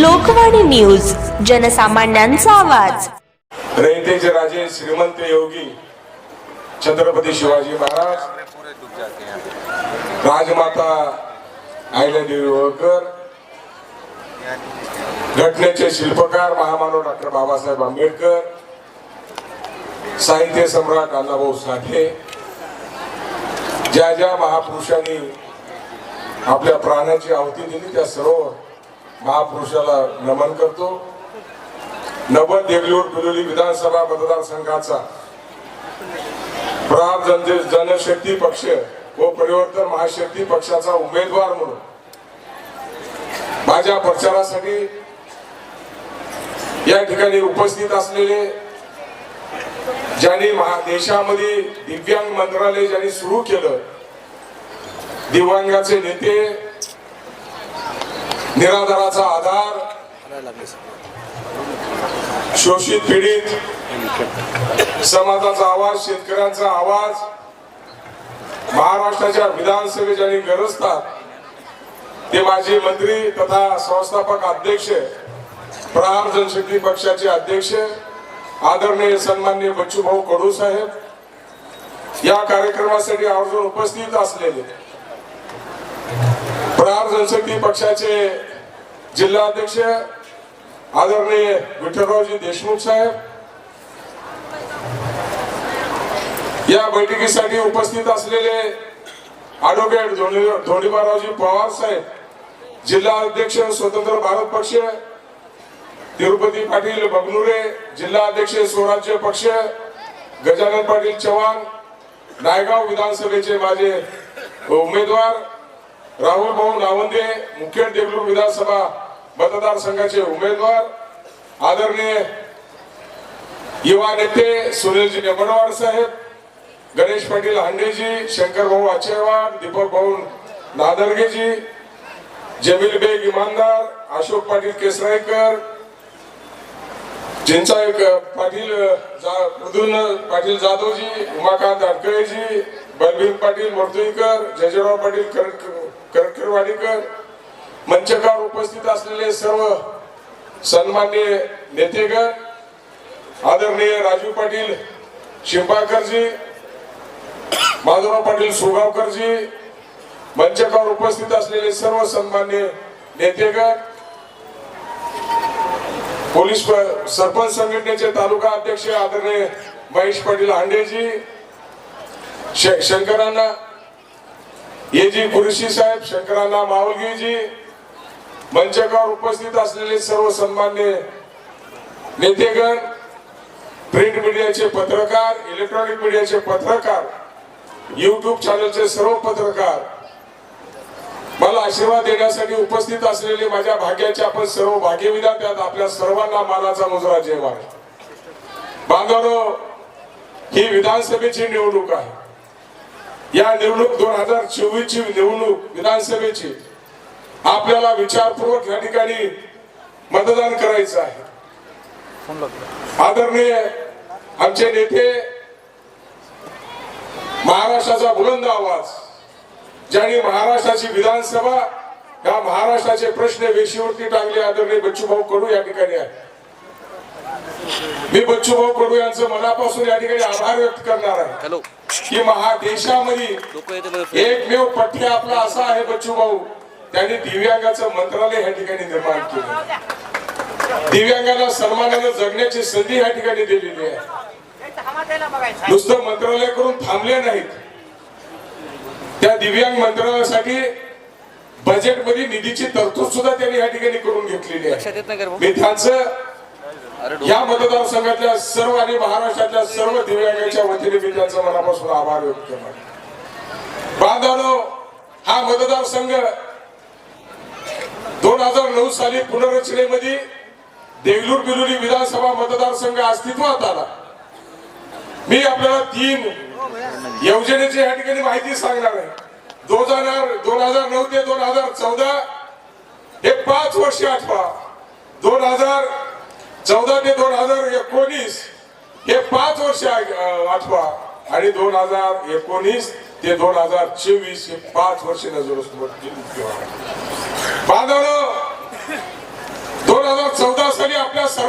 Lokvani news जनसामान्यांचा आवाज. रयतेचे राजे श्रीमंत योगी छत्रपती शिवाजी महाराज राजमाता अहिल्यादेवी होळकर घटनेचे शिल्पकार महामानव डॉक्टर बाबासाहेब आंबेडकर साहित्य सम्राट अण्णाभाऊ साठे ज्या ज्या महापुरुषांनी आपल्या प्राण्याची आहुती दिली त्या सर्व महापुरुषाला नमन करतो. नवद देगलूर बिलोली विधानसभा मतदारसंघाचा प्रार जन जनशक्ती पक्ष व परिवर्तन महाशक्ती पक्षाचा उमेदवार म्हणून माझ्या प्रचारासाठी या ठिकाणी उपस्थित असलेले ज्यांनी देशामध्ये दिव्यांग मंत्रालय ज्यांनी सुरू केलं दिव्यांगाचे नेते निराधाराचा आधार शोषित पीडित समाजाचा आवाज शेतकऱ्यांचा आवाज महाराष्ट्राच्या विधानसभेच्या आणि गरजतात ते माजी मंत्री तथा संस्थापक अध्यक्ष प्रहार जनशक्ती पक्षाचे अध्यक्ष आदरणीय सन्मान्य बच्चूभाऊ कडू साहेब या कार्यक्रमासाठी आवर्जून उपस्थित असलेले प्रहार जनशक्ती पक्षाचे जिल्हाध्यक्ष आदरणीय विठ्ठलरावजी देशमुख साहेब या बैठकीसाठी उपस्थित असलेले ॲडव्होकेट धोंडी- पवार साहेब जिल्हा अध्यक्ष स्वतंत्र भारत पक्ष तिरुपती पाटील बगनुरे जिल्हा अध्यक्ष स्वराज्य पक्ष गजानन पाटील चव्हाण नायगाव विधानसभेचे माझे उमेदवार राहुल भाऊ नावंदे मुखेड देगलूर विधानसभा मतदारसंघाचे उमेदवार आदरणीय युवा नेते सुनीलजी निंबडवार साहेब गणेश पाटील हांडेजी शंकर भाऊ दीपक भाऊ नादरगेजी जमील बेग इमानदार अशोक पाटील केसराईकर चिंचाई पाटील जा- पाटील जाधवजी उमाकांत अडकळेजी बलबीर पाटील मर्तुईकर जयजराव पाटील करटकरवाडीकर मंचकावर उपस्थित असलेले सर्व सन्मान्य नेतेगण आदरणीय राजू पाटील शिंपाळकरजी माधवराव पाटील सुगावकरजी मंचकावर उपस्थित असलेले सर्व सन्मान्य नेतेगण पोलीस सरपंच संघटनेचे तालुका अध्यक्ष आदरणीय महेश पाटील हांडेजी श- शंकरांना एजी कुरेशी साहेब शंकरांना मावलगीजी मंचकावर उपस्थित असलेले सर्व सन्मान्य नेतेगण प्रिंट मीडियाचे पत्रकार इलेक्ट्रॉनिक मीडियाचे पत्रकार युट्यूब चॅनलचे सर्व पत्रकार मला आशीर्वाद देण्यासाठी उपस्थित असलेले माझ्या भाग्याचे आपण सर्व भाग्यविधा त्यात आपल्या सर्वांना मानाचा मुजरा जेवा बांधवनो ही विधानसभेची निवडणूक आहे. या निवडणूक दोन हजार चोवीस ची निवडणूक विधानसभेची आपल्याला विचारपूर्वक या ठिकाणी मतदान करायचं आहे. आदरणीय आमचे नेते महाराष्ट्राचा बुलंद आवाज ज्यांनी महाराष्ट्राची विधानसभा या महाराष्ट्राचे प्रश्न वेशीवरती टाकले आदरणीय बच्चूभाऊ कडू या ठिकाणी आहे मी बच्चूभाऊ कडू यांचं मनापासून या ठिकाणी आभार व्यक्त करणार आहे. की महा देशामध्ये एकमेव पठ्य आपला असा आहे बच्चू भाऊ त्यांनी दिव्यांगाचं मंत्रालय या ठिकाणी निर्माण केलं. दिव्यांगांना सन्मानानं जगण्याची संधी या ठिकाणी दिलेली आहे. नुसतं मंत्रालय करून थांबले नाहीत. त्या दिव्यांग मंत्रालयासाठी बजेटमध्ये निधीची तरतूद सुद्धा त्यांनी या ठिकाणी करून घेतलेली आहे? मी त्यांचं या मतदारसंघातल्या सर्व आणि महाराष्ट्रातल्या सर्व दिव्यांगाच्या वतीने मी त्यांचा मनापासून आभार व्यक्त करतो. बांधवानो हा मतदारसंघ हजार नऊ साली पुनर्रचनेमध्ये देगलूर बिलोली विधानसभा मतदारसंघ अस्तित्वात आला. मी आपल्याला तीन योजनेची या ठिकाणी माहिती सांगणार आहे. दोन हजार दोन हजार नऊ ते दोन हजार चौदा हे पाच वर्ष आठवा. दोन हजार चौदा ते दोन हजार एकोणीस हे पाच वर्ष आठवा. आणि दोन हजार एकोणीस ते दोन हजार चोवीस हे पाच वर्ष नजर बांधवलं दोन हजार चौदा साली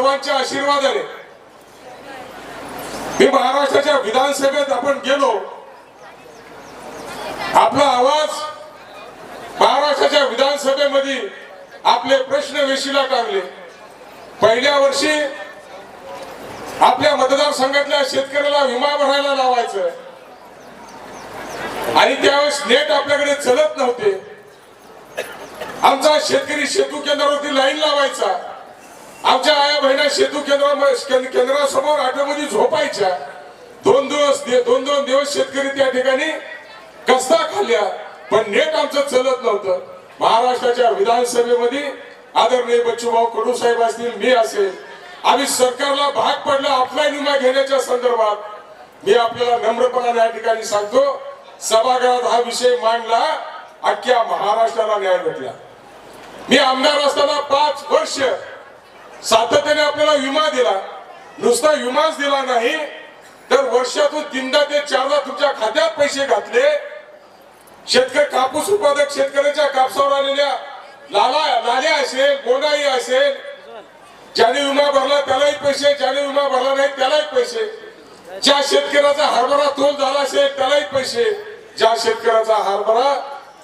आपल्या सर्वांच्या आशीर्वादाने मी महाराष्ट्राच्या विधानसभेत आपण गेलो. आपला आवाज महाराष्ट्राच्या विधानसभेमध्ये आपले प्रश्न वेशीला टांगले. पहिल्या वर्षी आपल्या मतदारसंघातल्या शेतकऱ्याला विमा भरायला लावायचं. आणि त्यावेळेस नेट आपल्याकडे चलत नव्हते. आमचा शेतकरी शेतू केंद्रावरती लाईन लावायचा. आमच्या आया बहिणी सेतू केंद्रा केंद्रासमोर आठवडी झोपायच्या. दोन दिवस दोन दोन दिवस शेतकरी त्या ठिकाणी कसता खाल्ल्या. पण नेट आमचं चलत नव्हतं. महाराष्ट्राच्या विधानसभेमध्ये आदरणीय बच्चूभाऊ कडू साहेब असतील मी असेल. आम्ही सरकारला भाग पडला आपला विमा घेण्याच्या संदर्भात. मी आपल्याला नम्रपणाने या ठिकाणी सांगतो सभागृहात हा विषय मांडला अख्ख्या महाराष्ट्राला न्याय भेटला. मी आमदार असताना सातत्याने आपल्याला विमा दिला. नुसता विमाच दिला नाही तर वर्षातून तीनदा ते चारदा तुमच्या खात्यात पैसे घातले. शेतकरी कापूस उत्पादक शेतकऱ्याच्या कापसावर आलेल्या लाला लाल्या असेल गोंडाई असेल ज्याने विमा भरला त्यालाही पैसे ज्याने विमा भरला नाही त्यालाही पैसे. ज्या शेतकऱ्याचा हरभरा तोल झाला असेल त्यालाही पैसे. ज्या शेतकऱ्याचा हरभरा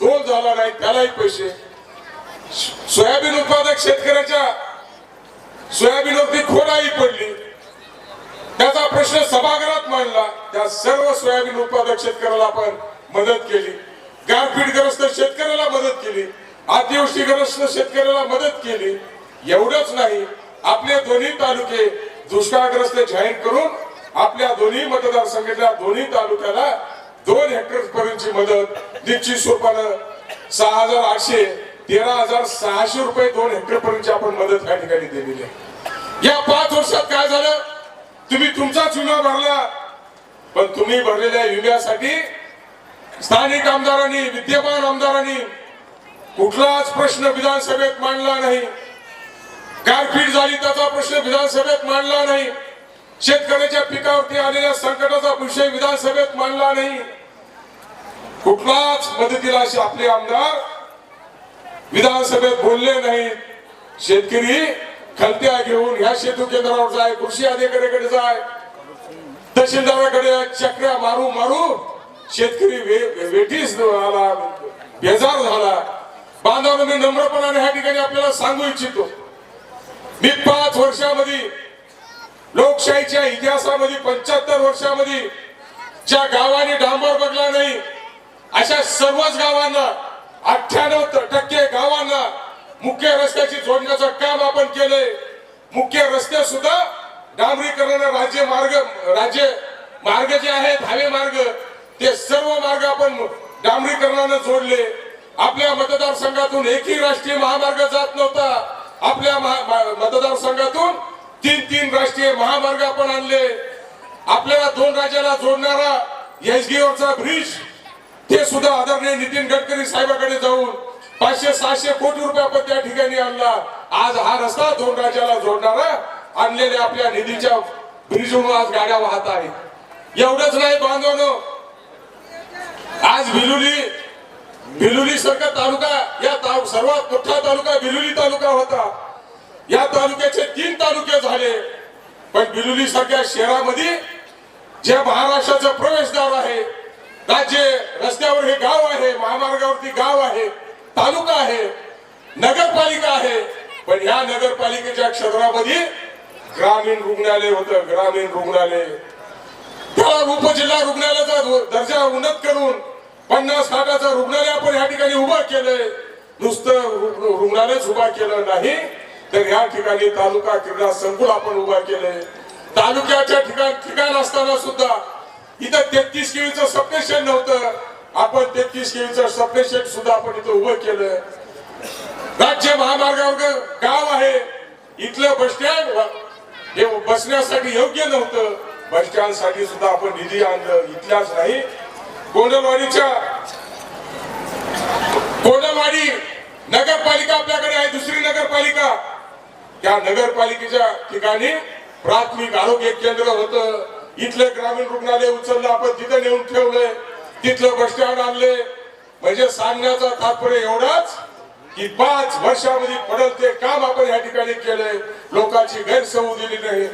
तोल झाला नाही त्यालाही पैसे. सोयाबीन उत्पादक शेतकऱ्याच्या सोयाबीनवरती खोडाई पडली. त्याचा प्रश्न सभागृहात मांडला. त्या सर्व सोयाबीन उत्पादक शेतकऱ्याला आपण मदत केली. गारपीटग्रस्त शेतकऱ्याला मदत केली. अतिवृष्टीग्रस्त शेतकऱ्याला मदत केली. एवढंच नाही आपले दोन्ही तालुके दुष्काळग्रस्त जाहीर करून आपल्या दोन्ही मतदारसंघातल्या दोन्ही तालुक्याला दोन हेक्टर पर्यंतची मदत निश्चित स्वरूपानं सहा हजार आठशे तेरा हजार सहाशे रुपये दोन हेक्टर पर्यंत आपण मदत या ठिकाणी दिलेली आहे. या पाच वर्षात काय झालं? तुम्ही तुमचाच विमा भरला पण तुम्ही भरलेल्या विम्यासाठी स्थानिक आमदारांनी विद्यमान आमदारांनी कुठलाच प्रश्न विधानसभेत मांडला नाही. गारपीट झाली त्याचा प्रश्न विधानसभेत मांडला नाही. शेतकऱ्याच्या पिकावरती आलेल्या संकटाचा विषय विधानसभेत मांडला नाही. कुठलाच मदतीला असे आपले आमदार विधानसभेत बोलले नाहीत शेतकरी खलत्या घेऊन ह्या शेतू केंद्रावर जाय कृषी अधिकाऱ्याकडे जाय. तहसीलदाराकडे चक्र्या मारू मारू शेतकरी वे- वेठीस आला बेजार झाला. बांधवांना मी नम्रपणाने ह्या ठिकाणी आपल्याला सांगू इच्छितो. मी पाच वर्षामध्ये लोकशाहीच्या इतिहासामध्ये पंच्याहत्तर वर्षामध्ये ज्या गावाने डांबर बघला नाही अशा सर्वच गावांना अठ्ठ्याण्णव टक्के गावांना मुख्य रस्त्याची जोडण्याचं काम आपण केलंय. मुख्य रस्ते सुद्धा डांबरीकरण राज्य मार्ग राज्य मार्ग जे आहेत हवे मार्ग ते सर्व मार्ग आपण डांबरीकरणानं जोडले. आपल्या मतदारसंघातून एकही राष्ट्रीय महामार्ग जात नव्हता. आपल्या महा- मतदारसंघातून तीन तीन राष्ट्रीय महामार्ग आपण आणले. आपल्याला दोन राज्याला जोडणारा एसगीवरचा ब्रिज ते सुद्धा आदरणीय नितीन गडकरी साहेबाकडे जाऊन पाचशे सहाशे कोटी रुपये आपण त्या ठिकाणी आणला. आज हा रस्ता दोन राज्याला जोडणारा आणलेल्या आपल्या निधीच्या ब्रिजवरून आज गाड्या वाहत आहेत एवढंच नाही बांधवनो आज भिलुली भिलुली सारखा तालुका या ता- सर्वात मोठा तालुका भिलुली तालुका होता. या तालुक्याचे तीन तालुके झाले. पण बिलुली सारख्या शहरामध्ये जे महाराष्ट्राचं प्रवेशद्वार आहे राज्य रस्त्यावर हे गाव आहे महामार्गावरती गाव आहे तालुका आहे नगरपालिका आहे. पण ह्या नगरपालिकेच्या क्षेत्रामध्ये ग्रामीण रुग्णालय होतं ग्रामीण रुग्णालय. त्याला उपजिल्हा रुग्णालयाचा दर्जा उन्नत करून पन्नास खाटाचं रुग्णालय आपण या ठिकाणी उभं केलंय. नुसतं रुग्णालयच उभा केलं नाही तर या ठिकाणी तालुका क्रीडा संकुल आपण उभा केलंय. तालुक्याच्या ठिकाण ठिकाण असताना सुद्धा इथं तेहतीस केवीचं सबस्टेशन नव्हतं. आपण तेहतीस केवीचं सबस्टेशन सुद्धा आपण इथं उभं केलं. राज्य महामार्गावर गाव आहे. इथलं बस स्टँड हे बसण्यासाठी योग्य नव्हतं. बस स्टँडसाठी सुद्धा आपण निधी आणलं. इथल्याच नाही. कोंडलवाडीच्या कोंडलवाडी नगरपालिका आपल्याकडे आहे. दुसरी नगरपालिका. त्या नगरपालिकेच्या ठिकाणी प्राथमिक आरोग्य केंद्र होतं. इथलं ग्रामीण रुग्णालय उचललं आपण तिथं नेऊन ठेवलंय. तिथलं बस स्टँड आणले म्हणजे सांगण्याचा तात्पर्य एवढाच की पाच वर्षामध्ये पडल ते काम आपण या ठिकाणी केलंय. लोकांची गैरसमू दिली नाही.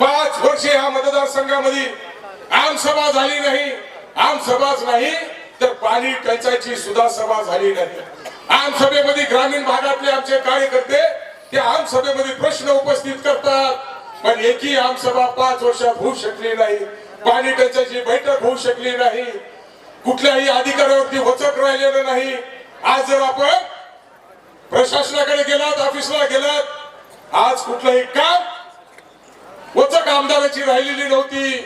पाच वर्षे ह्या मतदारसंघामध्ये आमसभा झाली नाही. आमसभाच नाही तर पाणी टंचायची सुद्धा सभा झाली नाही. आमसभेमध्ये ग्रामीण भागातले आमचे कार्यकर्ते ते आमसभेमध्ये प्रश्न उपस्थित करतात. पण एकही आमसभा पाच वर्षात होऊ शकली नाही. पाणी टंचाईची बैठक होऊ शकली नाही. कुठल्याही अधिकाऱ्यावरती वचक राहिलेलं नाही. आज जर आपण प्रशासनाकडे गेलात ऑफिसला गेलात आज कुठलंही काम वचक आमदाराची राहिलेली नव्हती.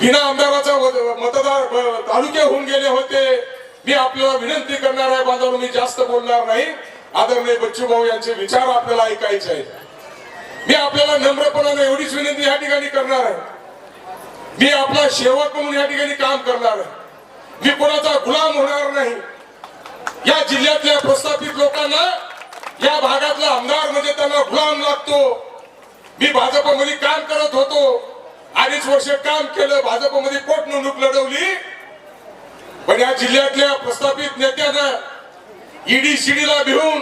बिना आमदाराचा मतदार तालुके होऊन गेले होते. मी आपल्याला विनंती करणार आहे बांधव मी जास्त बोलणार नाही. आदरणीय बच्चू भाऊ यांचे विचार आपल्याला ऐकायचे आहेत. मी आपल्याला नम्रपणाने एवढीच विनंती या ठिकाणी करणार आहे. मी आपला सेवक म्हणून या ठिकाणी काम करणार आहे. मी कोणाचा गुलाम होणार नाही. या जिल्ह्यातल्या प्रस्थापित लोकांना या भागातला आमदार म्हणजे त्यांना गुलाम लागतो. मी भाजपमध्ये काम करत होतो. अडीच वर्ष काम केलं भाजपमध्ये पोटनिवडणूक लढवली. पण या जिल्ह्यातल्या प्रस्थापित नेत्यानं ईडी शिडीला भिवून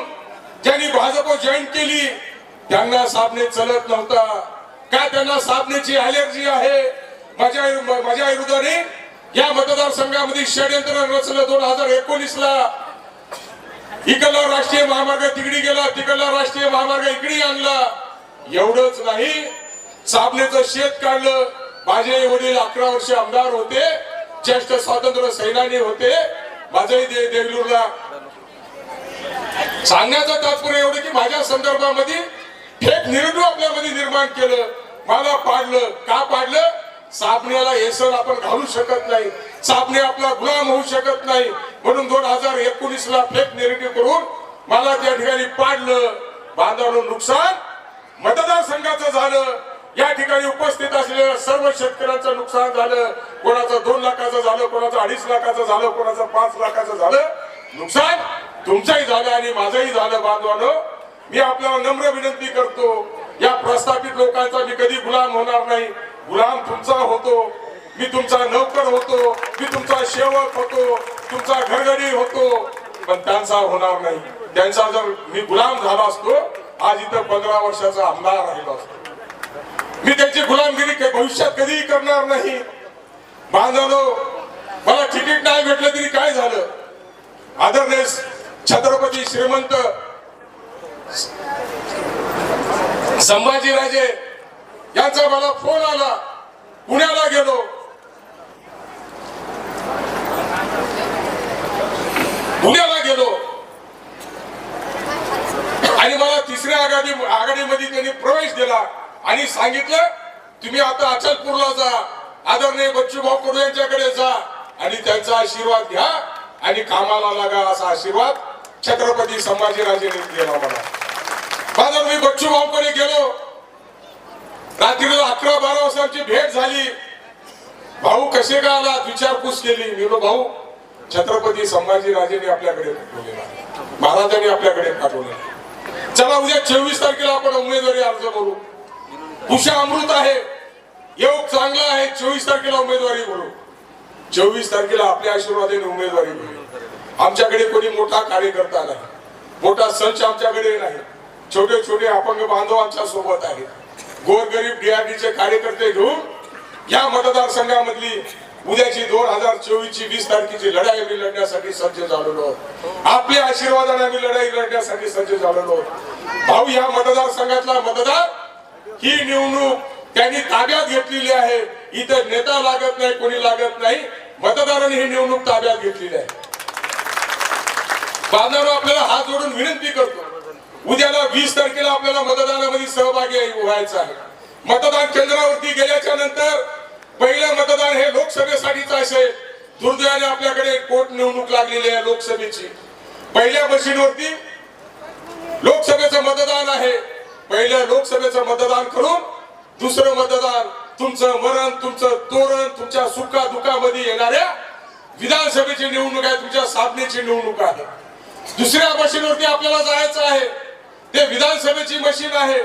ज्यांनी भाजप जॉईन केली त्यांना साबणे चलत नव्हता. का त्यांना साबणेची अलर्जी आहे? माझ्या माझ्या विरोधाने या मतदारसंघामध्ये षडयंत्र रचलं दोन हजार एकोणीस ला इकडला राष्ट्रीय महामार्ग तिकडी गेला तिकडला राष्ट्रीय महामार्ग इकडे आणला. एवढंच नाही साबणेचं शेत काढलं. माझे वडील अकरा वर्ष आमदार होते ज्येष्ठ स्वातंत्र्य सैनानी होते. माझ्याही दे देगलूरला. सांगण्याचं तात्पर्य एवढं की माझ्या संदर्भामध्ये फेक निर्णय आपल्यामध्ये निर्माण केलं. मला पाडलं. का पाडलं? साबण्याला येसन आपण घालू शकत नाही. साबणे आपला गुलाम होऊ शकत नाही. म्हणून दोन हजार एकोणीस ला फेक नेरेटिव्ह करून मला त्या ठिकाणी पाडलं. बांधावलं नुकसान मतदारसंघाचं झालं. या ठिकाणी उपस्थित असलेल्या सर्व शेतकऱ्यांचं नुकसान झालं. कोणाचं दोन लाखाचं झालं कोणाचं अडीच लाखाचं झालं कोणाचं पाच लाखाचं झालं. नुकसान तुमचंही झालं आणि माझंही झालं बांधवानं. मी आपल्याला नम्र विनंती करतो या प्रस्थापित लोकांचा मी कधी गुलाम होणार नाही. गुलाम तुमचा होतो मी तुमचा नौकर होतो मी तुमचा सेवक होतो तुमचा घरगडी होतो पण त्यांचा होणार नाही. त्यांचा जर मी गुलाम झाला असतो आज इथं पंधरा वर्षाचा आमदार राहिलो असतो. मी त्यांची गुलामगिरी भविष्यात कधीही करणार नाही. बांधवलो मला तिकीट नाही भेटलं तरी काय झालं? आदरणीय छत्रपती श्रीमंत संभाजीराजे यांचा मला फोन आला. पुण्याला गेलो. पुण्याला गेलो. आणि मला तिसऱ्या आघाडी आघाडीमध्ये त्यांनी प्रवेश दिला. आणि सांगितलं तुम्ही आता अचलपूरला जा. आदरणीय बच्चूभाऊ कडू यांच्याकडे जा. आणि त्यांचा आशीर्वाद घ्या. आणि कामाला लागा असा आशीर्वाद छत्रपती संभाजीराजेंनी दिला मला. माझा मी बच्चू भाऊकडे गेलो. रात्रीला अकरा बारा वाजताची भेट झाली. भाऊ कसे का आला विचारपूस केली. मी भाऊ छत्रपती संभाजीराजेंनी आपल्याकडे पाठवलेला महाराजांनी आपल्याकडे पाठवले चला उद्या चोवीस तारखेला आपण उमेदवारी अर्ज करू. उषा अमृत आहे. योग चांगला आहे. चोवीस तारखेला उमेदवारी करू चोवीस तारखेला आपल्या आशीर्वादाने उमेदवारी भरू. आमच्याकडे कोणी मोठा कार्यकर्ता नाही. मोठा संच आमच्याकडे नाही. छोटे छोटे अपंग बांधवांच्या सोबत आहेत गोरगरीब डीआरडीचे कार्यकर्ते घेऊन या मतदारसंघामधली उद्याची दोन हजार चोवीस ची वीस तारखेची लढाई आम्ही लढण्यासाठी सज्ज झालेलो आहोत. आपल्या आशीर्वादाने आम्ही लढाई लढण्यासाठी सज्ज झालेलो आहोत. भाऊ या मतदारसंघातला मतदार ही निवडणूक त्यांनी ताब्यात घेतलेली आहे. इथं नेता लागत नाही कोणी लागत नाही. मतदारांनी ही निवडणूक ताब्यात घेतलेली आहे. बांधवांनो आपल्याला हात जोडून विनंती करतो. उद्याला वीस तारखेला आपल्याला मतदानामध्ये सहभागी व्हायचं आहे. मतदान केंद्रावरती गेल्याच्यानंतर पहिलं मतदान हे लोकसभेसाठीच असेल दुर्दैवाने आपल्याकडे पोट निवडणूक लागलेली आहे लोकसभेची. पहिल्या मशीनवरती लोकसभेचं मतदान आहे. पहिलं लोकसभेचं मतदान करून दुसरं मतदान तुमचं मरण तुमचं तोरण तुमच्या सुखा दुखामध्ये येणाऱ्या विधानसभेची निवडणूक आहे तुमच्या साधनेची निवडणूक आहे. दुसऱ्या मशीनवरती आपल्याला जायचं आहे. ते विधानसभेची मशीन आहे.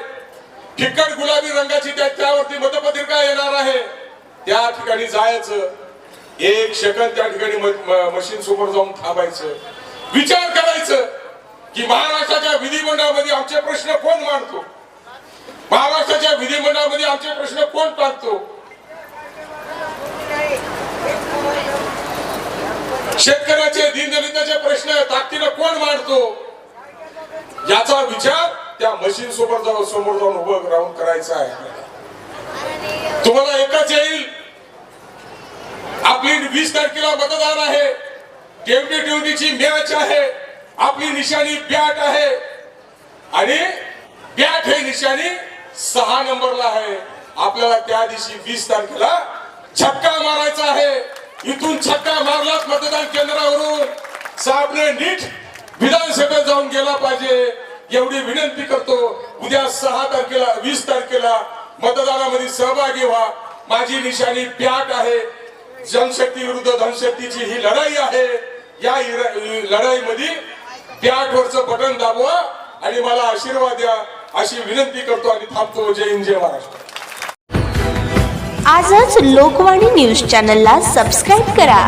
फिकट गुलाबी रंगाची त्यावरती मतपत्रिका येणार आहे. त्या ठिकाणी जायचं. एक सेकंद त्या ठिकाणी मशीन समोर जाऊन थांबायचं. विचार करायचं की महाराष्ट्राच्या विधिमंडळामध्ये आमचे प्रश्न कोण मांडतो? महाराष्ट्राच्या विधिमंडळामध्ये आमचे प्रश्न कोण टाकतो शेतकऱ्याचे दिनदलिताचे प्रश्न ताकदीनं कोण मांडतो? याचा विचार त्या मशीन सोबत जाऊन समोर जाऊन उभं राहून करायचा आहे. तुम्हाला एकच येईल. आपली वीस तारखेला मतदान आहे. ट्वेंटी ट्वेंटीची मॅच आहे. आपली निशाणी बॅट आहे. आणि बॅट हे निशाणी सहा नंबरला आहे. आपल्याला त्या दिवशी वीस तारखेला छक्का मारायचा आहे. इथून छक्का मारलाच मतदान केंद्रावरून. साहेबने नीट विधानसभेत जाऊन गेला पाहिजे. एवढी विनंती करतो. उद्या सहा तारखेला वीस तारखेला मतदानामध्ये सहभागी व्हा. माझी निशाणी प्याट आहे. जनशक्ती विरुद्ध धनशक्तीची ही लढाई आहे. या लढाईमध्ये बॅट बटन दाबवा आणि मला आशीर्वाद द्या अशी विनंती करतो आणि थांबतो. जय हिंद जय महाराष्ट्र. आजच लोकवाणी न्यूज चॅनलला सबस्क्राईब करा.